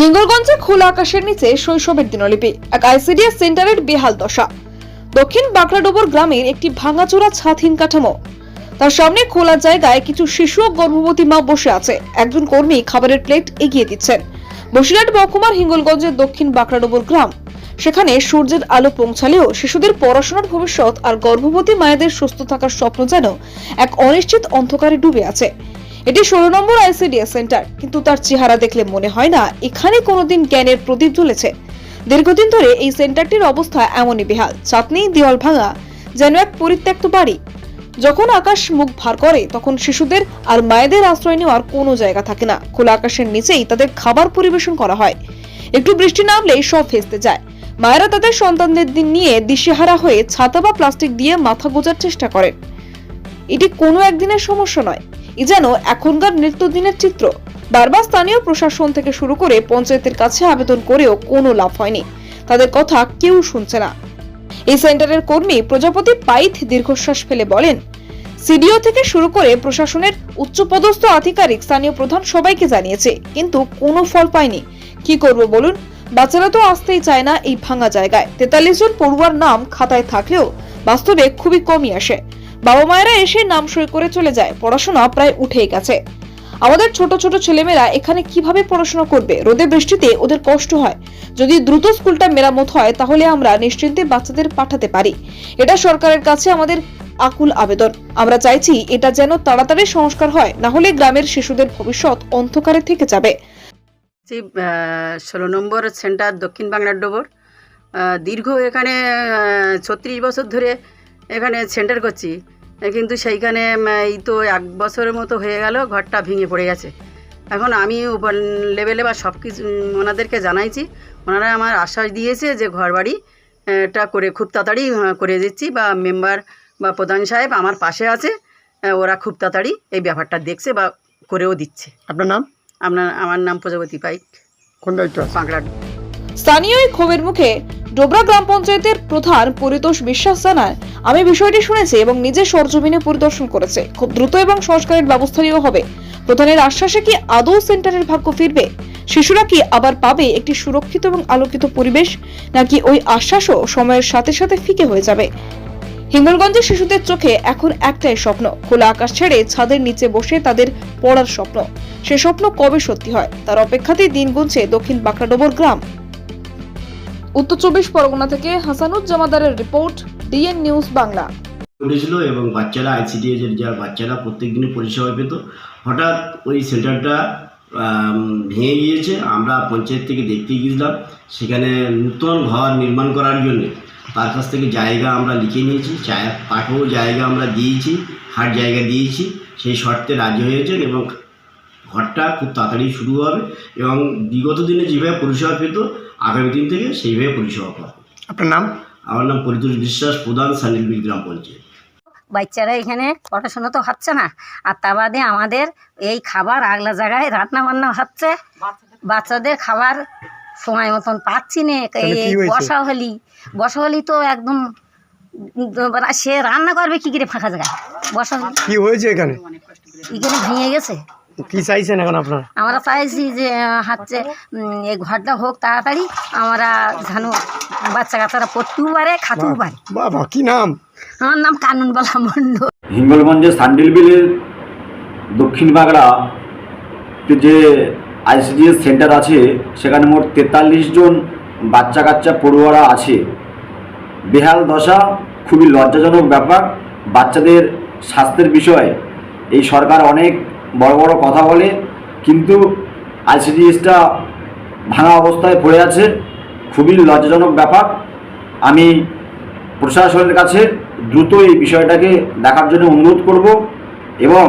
হিঙ্গলগঞ্জে খোলা আকাশের নিচে শৈশবের দিনলিপি। এক আইসিডিএস সেন্টারের বেহাল দশা। দক্ষিণ বাঁকড়াডোবর গ্রামের একটি ভাঙাচোরা ছাদহীন কাঠামো। তার সামনে খোলা জায়গায় কিছু শিশু ও গর্ভবতী মা বসে আছে। একজন কর্মী খাবারের প্লেট এগিয়ে দিচ্ছেন। বসিরহাট মহকুমার হিঙ্গলগঞ্জের দক্ষিণ বাঁকড়াডোবর গ্রাম। সেখানে সূর্যের আলো পৌঁছালেও শিশুদের পড়াশোনার ভবিষ্যৎ আর গর্ভবতী মায়েদের সুস্থ থাকার স্বপ্ন যেন এক অনিশ্চিত অন্ধকারে ডুবে আছে। এটি ষোলো নম্বর আইসিডিএস সেন্টার, কিন্তু তার চেহারা দেখলে মনে হয় না এখানে কোনোদিন জ্ঞানের প্রদীপ জ্বলেছে। দীর্ঘদিন ধরে এই সেন্টারটির অবস্থা এমনই বেহাল, চাঁদনি দেওয়াল ভাঙা, যেন এক পরিত্যক্ত বাড়ি। যখন আকাশ মুখ ভার করে, তখন শিশুদের আর মায়েদের আশ্রয় নেওয়ার কোনো জায়গা থাকে না। খোলা আকাশের নিচেই তাদের খাবার পরিবেশন করা হয়। একটু বৃষ্টি নামলেই সব ভেস্তে যায়। মায়েরা তাদের সন্তানদের দিন নিয়ে দিশেহারা হয়ে ছাতা বা প্লাস্টিক দিয়ে মাথা গোজার চেষ্টা করেন। এটি কোনো একদিনের সমস্যা নয়। যেন এখনকার নিত্যদিনের চিত্র। বারবার স্থানীয় প্রশাসন থেকে শুরু করে পঞ্চায়েতের কাছে আবেদন করেও কোনো লাভ হয়নি। তাদের কথা কেউ শুনছে না। এই সেন্টারের কর্মী প্রজাপতি পাইথ দীর্ঘশ্বাস ফেলে বলেন, সিডিও থেকে শুরু করে প্রশাসনের উচ্চপদস্থ আধিকারিক স্থানীয় প্রধান সবাইকে জানিয়েছে, কিন্তু কোনো ফল পায়নি। কি করব বলুন? বাচ্চারা তো আসতেই চায় না এই ভাঙা জায়গায়। তেতাল্লিশ জন পড়ুয়ার নাম খাতায় থাকলেও বাস্তবে খুবই কমই আসে। বাবা মায়েরা এসে নাম সই করে চলে যায়। পড়াশোনা প্রায় উঠেই গেছে। আমাদের ছোট ছোট ছেলেমেয়েরা এখানে কীভাবে পড়াশোনা করবে? রোদে বৃষ্টিতে ওদের কষ্ট হয়। যদি দ্রুত স্কুলটা মেরামত হয়, তাহলে আমরা নিশ্চিন্তে বাচ্চাদের পাঠাতে পারি। এটা সরকারের কাছে আমাদের আকুল আবেদন। আমরা চাইছি এটা যেন তাড়াতাড়ি সংস্কার হয়, না হলে গ্রামের শিশুদের ভবিষ্যৎ অন্ধকারে থেকে যাবে। যে ষোলো নম্বর সেন্টার দক্ষিণ বাংলার ডোবর। দীর্ঘ এখানে ছত্রিশ বছর ধরে এখানে সেন্টার করছি। কিন্তু সেইখানে এই তো এক বছরের মতো হয়ে গেল ঘরটা ভেঙে পড়ে গেছে। এখন আমি উপর লেভেলে বা সব কিছু ওনাদেরকে জানাইছি। ওনারা আমার আশ্বাস দিয়েছে যে ঘর বাড়ি টা করে খুব তাড়াতাড়ি করে দিচ্ছি বা মেম্বার বা প্রধান সাহেব আমার পাশে আছে ওরা খুব তাড়াতাড়ি এই ব্যাপারটা দেখছে বা করেও দিচ্ছে। আপনার নাম? আপনার আমার নাম প্রজাপতি পাইক। কোন দায়িত্ব বাঁকড়া স্থানীয় এই ক্ষোভের মুখে ডোবরা গ্রাম পঞ্চায়েতের প্রধান পরিতোষ বিশ্বাস জানান আমি বিষয়টি শুনেছি এবং নিজে সরজমিনে পরিদর্শন করেছে। খুব দ্রুত এবং সংস্কারের ব্যবস্থা নেওয়া হবে। প্রধানের আশ্বাসে কি আদৌ সেন্টারের ভাগ্য ফিরবে? শিশুরা কি আবার পাবে একটি সুরক্ষিত এবং আলোকিত পরিবেশ? নাকি ওই আশ্বাসও সময়ের সাথে সাথে ফিকে হয়ে যাবে? হিঙ্গলগঞ্জের শিশুদের চোখে এখন একটাই স্বপ্ন, খোলা আকাশ ছেড়ে ছাদের নিচে বসে তাদের পড়ার স্বপ্ন। সে স্বপ্ন কবে সত্যি হয়? তার অপেক্ষাতেই দিন গুনছে দক্ষিণ বাঁকড়াডোবর গ্রাম। উত্তর চব্বিশ পরগনা থেকে হাসানুজ্জামাদারের রিপোর্ট, ডিএন নিউজ বাংলা। উঠেছিল এবং বাচ্চারা আইসিডিএস এর যার বাচ্চারা প্রত্যেক দিনই পরিষেবা পেত। হঠাৎ ওই সেন্টারটা ভেঙে গিয়েছে। আমরা পঞ্চায়েত থেকে দেখতে গিয়েছিলাম। সেখানে নূতন ঘর নির্মাণ করার জন্য তার কাছ থেকে জায়গা আমরা লিখে নিয়েছি। কাঠও জায়গা আমরা দিয়েছি, হাট জায়গা দিয়েছি। সেই শর্তে রাজি হয়েছেন এবং ঘরটা খুব তাড়াতাড়ি শুরু হবে এবং বিগত দিনে যেভাবে পরিষেবা পেত আগামী দিন থেকে সেইভাবে পরিষেবা পাবে। আপনার নাম? আমার নাম পরিতোষ বিশ্বাস প্রধান সানিলবিল গ্রাম পঞ্চায়েত। বাচ্চারা এখানে পড়াশোনা তো হচ্ছে না আর তা বাদে আমাদের এই খাবার আগলা জায়গায় রান্না বান্না হচ্ছে। বাচ্চাদের খাবার সময় মতন পাচ্ছি না। এই? বসা হলি বসা হলি তো একদম সে রান্না করবে কি করে ফাঁকা জায়গায়? বসা হলি কি হয়েছে এখানে? এখানে ভেঙে গেছে। কি চাইছেন এখন আপনারা? আমরা চাইছি যে হচ্ছে এই ঘরটা হোক তাড়াতাড়ি। আমরা যেন বাচ্চা কাচ্চারা পড়তেও পারে খাতেও পারে। বাবা কি নাম? আমার নাম কানুন বলা মণ্ডল। হিঙ্গলগঞ্জের সান্ডিল বিলের দক্ষিণ বাগড়া যে আইসিডিএস সেন্টার আছে সেখানে মোট তেতাল্লিশ জন বাচ্চা কাচ্চা পড়ুয়ারা আছে। বেহাল দশা খুবই লজ্জাজনক ব্যাপার। বাচ্চাদের স্বাস্থ্যের বিষয়ে এই সরকার অনেক বড় বড় কথা বলে, কিন্তু আইসিডিএসটা ভাঙা অবস্থায় পড়ে আছে। খুবই লজ্জাজনক ব্যাপার। আমি প্রশাসনের কাছে দ্রুত এই বিষয়টাকে দেখার জন্য অনুরোধ করব এবং